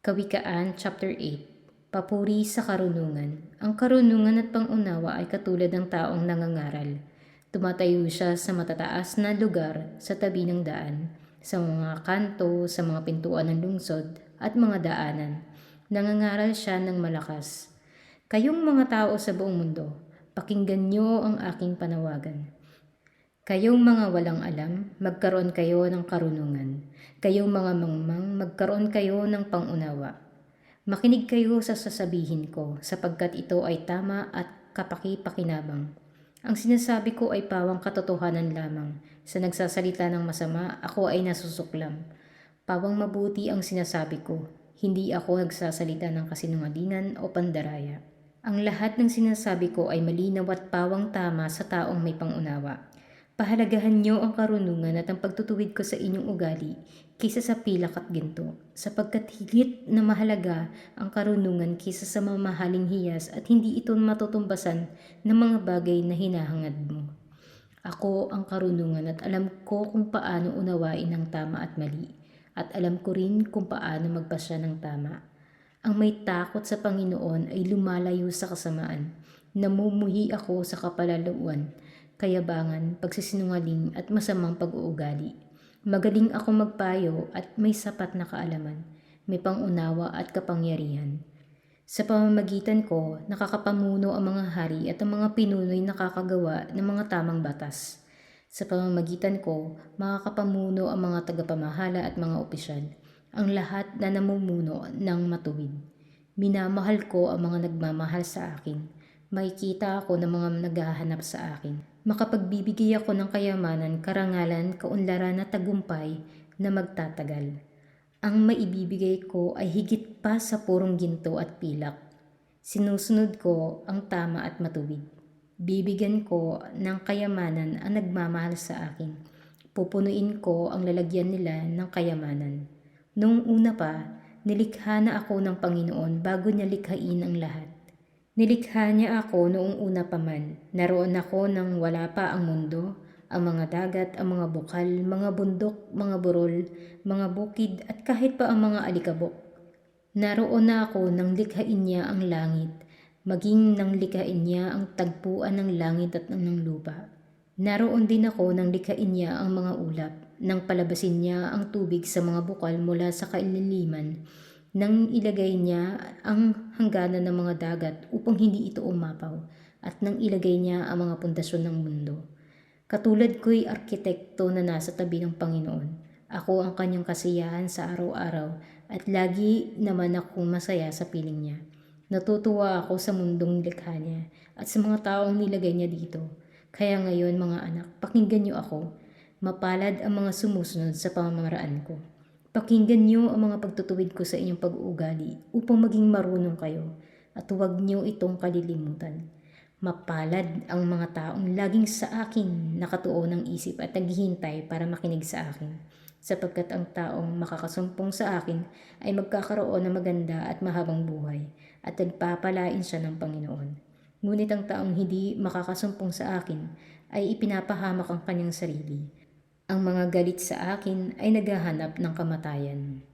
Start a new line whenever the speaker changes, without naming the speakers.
Kawikaan chapter 8 Papuri sa karunungan Ang karunungan at pangunawa ay katulad ng taong nangangaral. Tumatayo siya sa matataas na lugar sa tabi ng daan, sa mga kanto, sa mga pintuan ng lungsod at mga daanan. Nangangaral siya ng malakas. Kayong mga tao sa buong mundo, pakinggan niyo ang aking panawagan. Kayong mga walang alam, magkaroon kayo ng karunungan. Kayong mga mangmang, magkaroon kayo ng pangunawa. Makinig kayo sa sasabihin ko, sapagkat ito ay tama at kapaki-pakinabang. Ang sinasabi ko ay pawang katotohanan lamang. Sa nagsasalita ng masama, ako ay nasusuklam. Pawang mabuti ang sinasabi ko. Hindi ako nagsasalita ng kasinungalingan o pandaraya. Ang lahat ng sinasabi ko ay malinaw at pawang tama sa taong may pangunawa. Pahalagahan niyo ang karunungan at ang pagtutuwid ko sa inyong ugali kaysa sa pilak at ginto, sapagkat higit na mahalaga ang karunungan kaysa sa mamahaling hiyas at hindi ito matutumbasan ng mga bagay na hinahangad mo. Ako ang karunungan at alam ko kung paano unawain ang tama at mali, at alam ko rin kung paano magpasya ng tama. Ang may takot sa Panginoon ay lumalayo sa kasamaan. Namumuhi ako sa kapalaluan kayabangan, pagsisinungaling at masamang pag-uugali. Magaling ako magpayo at may sapat na kaalaman, may pangunawa at kapangyarihan. Sa pamamagitan ko, nakakapamuno ang mga hari at ang mga pinuno'y nakakagawa ng mga tamang batas. Sa pamamagitan ko, makakapamuno ang mga tagapamahala at mga opisyal, ang lahat na namumuno ng matuwid. Minamahal ko ang mga nagmamahal sa akin makikita ako ng mga naghahanap sa akin. Makapagbibigay ako ng kayamanan, karangalan, kaunlaran at tagumpay na magtatagal. Ang maibibigay ko ay higit pa sa purong ginto at pilak. Sinusunod ko ang tama at matuwid. Bibigyan ko ng kayamanan ang nagmamahal sa akin. Pupunuin ko ang lalagyan nila ng kayamanan. Noong una pa, nilikha na ako ng Panginoon bago niya likhain ang lahat. Nilikha niya ako noong una pa man. Naroon ako nang wala pa ang mundo, ang mga dagat, ang mga bukal, mga bundok, mga burol, mga bukid at kahit pa ang mga alikabok. Naroon na ako nang likhain niya ang langit, maging nang likhain niya ang tagpuan ng langit at ng lupa. Naroon din ako nang likhain niya ang mga ulap, nang palabasin niya ang tubig sa mga bukal mula sa kaililiman, nang ilagay niya ang hangganan ng mga dagat upang hindi ito umapaw at nang ilagay niya ang mga pundasyon ng mundo. Katulad ko'y arkitekto na nasa tabi ng Panginoon. Ako ang kanyang kasiyahan sa araw-araw at lagi naman akong masaya sa piling niya. Natutuwa ako sa mundong likha niya at sa mga taong nilagay niya dito. Kaya ngayon mga anak, pakinggan niyo ako. Mapalad ang mga sumusunod sa pamamaraan ko. Pakinggan niyo ang mga pagtutuwid ko sa inyong pag-uugali upang maging marunong kayo at huwag niyo itong kalilimutan. Mapalad ang mga taong laging sa akin nakatuo ng isip at naghihintay para makinig sa akin sapagkat ang taong makakasumpong sa akin ay magkakaroon ng maganda at mahabang buhay at nagpapalain siya ng Panginoon. Ngunit ang taong hindi makakasumpong sa akin ay ipinapahamak ang kanyang sarili ang mga galit sa akin ay naghahanap ng kamatayan.